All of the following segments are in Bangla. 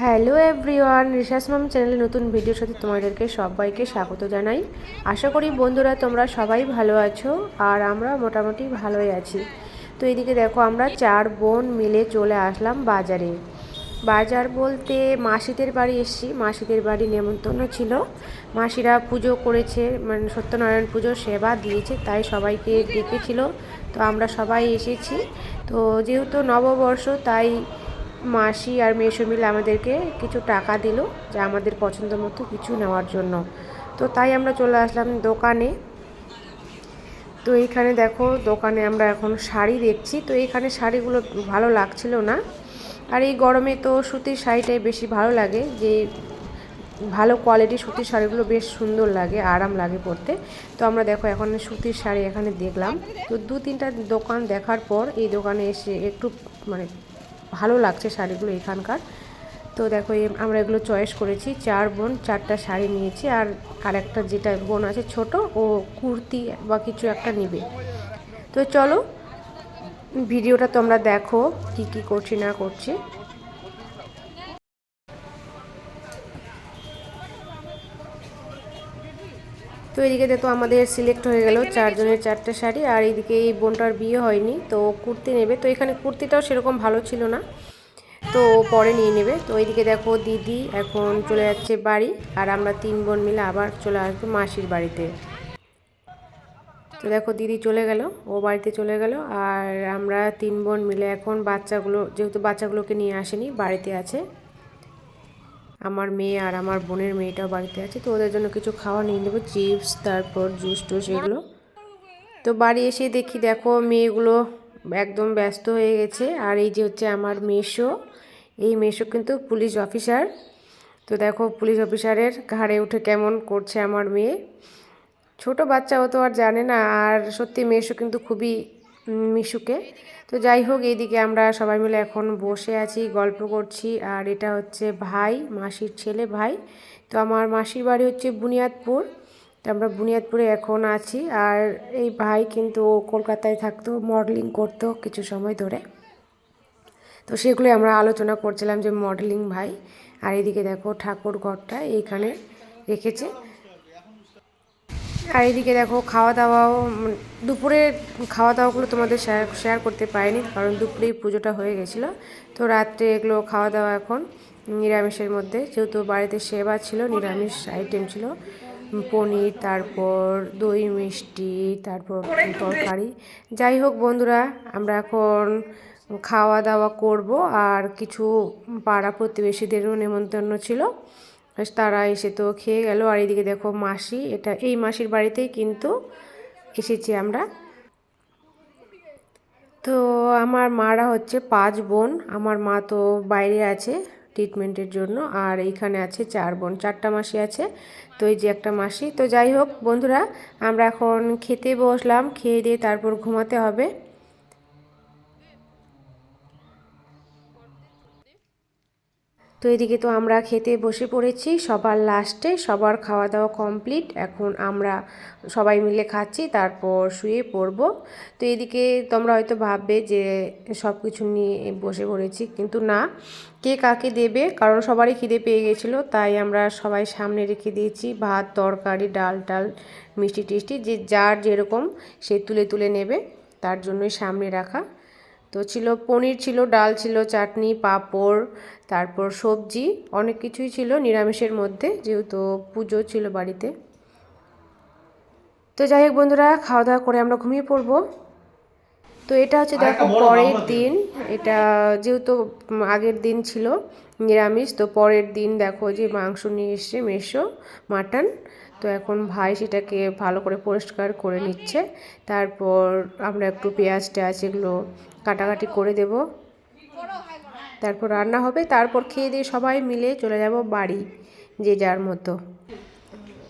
হ্যালো এভরিওয়ান রিসার্চ মাম চ্যানেলে নতুন ভিডিওর সাথে তোমাদেরকে সবাইকে স্বাগত জানাই। আশা করি বন্ধুরা তোমরা সবাই ভালো আছো আর আমরা মোটামুটি ভালোই আছি। তো এদিকে দেখো, আমরা চার বোন মিলে চলে আসলাম বাজারে। বাজার বলতে মাসিদের বাড়ি এসেছি। মাসিদের বাড়ি নেমন্তন্ন ছিল। মাসিরা পুজো করেছে মানে সত্যনারায়ণ পুজো সেবা দিয়েছে, তাই সবাইকে ডেকেছিল। তো আমরা সবাই এসেছি। তো যেহেতু নববর্ষ, তাই মাসি আর মেসো মিলে আমাদেরকে কিছু টাকা দিল যে আমাদের পছন্দ মতো কিছু নেওয়ার জন্য। তো তাই আমরা চলে আসলাম দোকানে। তো এইখানে দেখো, দোকানে আমরা এখন শাড়ি দেখছি। তো এইখানে শাড়িগুলো ভালো লাগছিল না। আর এই গরমে তো সুতির শাড়িটাই বেশি ভালো লাগে। যে ভালো কোয়ালিটির সুতির শাড়িগুলো বেশ সুন্দর লাগে, আরাম লাগে পরতে। তো আমরা দেখো এখন সুতির শাড়ি এখানে দেখলাম। তো দু তিনটা দোকান দেখার পর এই দোকানে এসে একটু মানে ভালো লাগছে শাড়িগুলো এখানকার। তো দেখো আমরা এগুলো চয়েস করেছি। চার বোন, চারটা শাড়ি নিয়েছি আর আরেকটা যেটা বোন আছে ছোট, ও কুর্তি বা কিছু একটা নিবে। তো চলো, ভিডিওটা তোমরা দেখো কি কি করছি না করছি। তো এদিকে দেখো আমাদের সিলেক্ট হয়ে গেল চারজনের চারটে শাড়ি, আর এইদিকে এই বোনটার বিয়ে হয়নি, তো কুর্তি নেবে। তো এখানে কুর্তিটাও সেরকম ভালো ছিল না, তো পরে নিয়ে নেবে। তো এইদিকে দেখো দিদি এখন চলে যাচ্ছে বাড়ি, আর আমরা তিন বোন মিলে আবার চলে আসব মাসির বাড়িতে। তো দেখো দিদি চলে গেল, ও বাড়িতে চলে গেল, আর আমরা তিন বোন মিলে এখন বাচ্চাগুলো, যেহেতু বাচ্চাগুলোকে নিয়ে আসেনি, বাড়িতে আছে। আমার মেয়ে আর আমার বোনের মেয়েটাও বাড়িতে আছে, তো ওদের জন্য কিছু খাওয়া নিয়ে নেব, চিপস, তারপর জুস টুস এগুলো। তো বাড়ি এসে দেখি, দেখো মেয়েগুলো একদম ব্যস্ত হয়ে গেছে, আর এই যে হচ্ছে আমার মেশো এই মেশো কিন্তু পুলিশ অফিসার। তো দেখো পুলিশ অফিসারের ঘাড়ে উঠে কেমন করছে আমার মেয়ে। ছোট বাচ্চা ও তো আর জানে না, আর সত্যি মেশো কিন্তু খুবই মিশুকে। তো যাই হোক, এইদিকে আমরা সবাই মিলে এখন বসে আছি, গল্প করছি। আর এটা হচ্ছে ভাই, মাসির ছেলে ভাই। তো আমার মাসির বাড়ি হচ্ছে বুনিয়াদপুর। তো আমরা বুনিয়াদপুরে এখন আছি। আর এই ভাই কিন্তু কলকাতায় থাকতো, মডেলিং করতো কিছু সময় ধরে। তো সেগুলো আমরা আলোচনা করছিলাম যে মডেলিং ভাই। আর এদিকে দেখো ঠাকুর ঘরটা এইখানে রেখেছে। আর এদিকে দেখো খাওয়া দাওয়াও দুপুরে খাওয়া দাওয়াগুলো তোমাদের শেয়ার শেয়ার করতে পারিনি, কারণ দুপুরেই পুজোটা হয়ে গেছিল। তো রাত্রে এগুলো খাওয়া দাওয়া এখন নিরামিষের মধ্যে। যেহেতু বাড়িতে সেবা ছিল, নিরামিষ আইটেম ছিল পনির, তারপর দই মিষ্টি, তারপর তরকারি। যাই হোক বন্ধুরা, আমরা এখন খাওয়া দাওয়া করব। আর কিছু পাড়া প্রতিবেশীদেরও নেমন্তন্ন ছিল। তারা এসে তো খেয়ে গেল। আর এদিকে দেখো মাসি, এটা এই মাসির বাড়িতেই কিন্তু এসেছি আমরা। তো আমার মারা হচ্ছে পাঁচ বোন। আমার মা তো বাইরে আছে ট্রিটমেন্টের জন্য, আর এইখানে আছে চার বোন, চারটা মাসি আছে। তো এই যে একটা মাসি। তো যাই হোক বন্ধুরা, আমরা এখন খেতে বসলাম, খেয়ে দিয়ে তারপর ঘুমাতে হবে। তো এদিকে তো আমরা খেতে বসে পড়েছি, সবার লাস্টে সবার খাওয়া দাওয়া কমপ্লিট। এখন আমরা সবাই মিলে খাচ্ছি, তারপর শুয়ে পড়ব। তো এদিকে তোমরা হয়তো ভাববে যে সব কিছু নিয়ে বসে পড়েছি, কিন্তু না। কে কাকে দেবে? কারণ সবারই খিদে পেয়ে গেছিল, তাই আমরা সবাই সামনে রেখে দিয়েছি, ভাত, তরকারি, ডাল টাল, মিষ্টি টিষ্টি, যে যার যেরকম সে তুলে তুলে নেবে, তার জন্যই সামনে রাখা। তো ছিল পনির ছিল ডাল ছিল চাটনি পাঁপড় তারপর সবজি অনেক কিছুই ছিল নিরামিষের মধ্যে যেহেতু পুজো ছিল বাড়িতে। তো যাই হোক বন্ধুরা খাওয়া দাওয়া করে আমরা ঘুমিয়ে পড়ব। তো এটা হচ্ছে দেখো পরের দিন এটা যেহেতু আগের দিন ছিল নিরামিষ তো পরের দিন দেখো যে মাংস নিয়ে এসছে মেশো মাটন। তো এখন ভাই সেটাকে ভালো করে পরিষ্কার করে নিচ্ছে। তারপর আমরা একটু পেঁয়াজ টেয়াজ এগুলো কাটাকাটি করে দেব। তারপর রান্না হবে। তারপর খেয়ে দিয়ে সবাই মিলে চলে যাব বাড়ি যে যার মতো।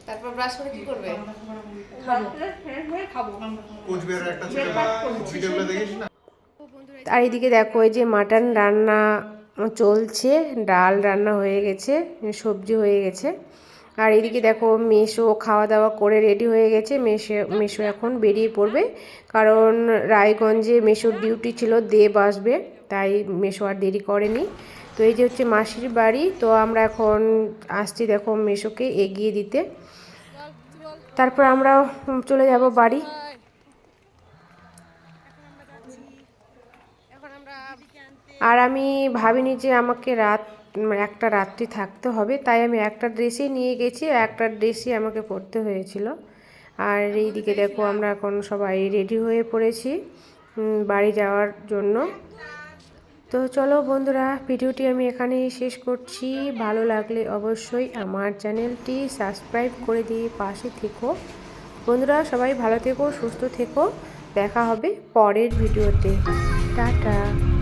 তারপর ব্রাশ করে কি করবে? আর এদিকে দেখো এই যে মাটন রান্না চলছে ডাল রান্না হয়ে গেছে সবজি হয়ে গেছে। আর এদিকে দেখো মেশো খাওয়া দাওয়া করে রেডি হয়ে গেছে। মেশো মেশো এখন বেরিয়ে পড়বে। কারণ রায়গঞ্জে মেশোর ডিউটি ছিল, দেব আসবে। তাই মেশো আর দেরি করেনি। তো এই যে হচ্ছে মাসির বাড়ি, তো আমরা এখন আসছি দেখো মেশোকে এগিয়ে দিতে। তারপর আমরা চলে যাব বাড়ি। আর আমি ভাবিনি যে আমাকে রাত মানে একটা রাত্রি থাকতে হবে, তাই আমি একটা ড্রেসই নিয়ে গেছি একটা ড্রেসই আমাকে পরতে হয়েছিল। আর এইদিকে দেখো আমরা এখন সবাই রেডি হয়ে পড়েছি বাড়ি যাওয়ার জন্য। তো চলো বন্ধুরা, ভিডিওটি আমি এখানেই শেষ করছি। ভালো লাগলে অবশ্যই আমার চ্যানেলটি সাবস্ক্রাইব করে দিয়ে পাশে থেকো। বন্ধুরা, সবাই ভালো থেকো, সুস্থ থেকো। দেখা হবে পরের ভিডিওতে। Gaga.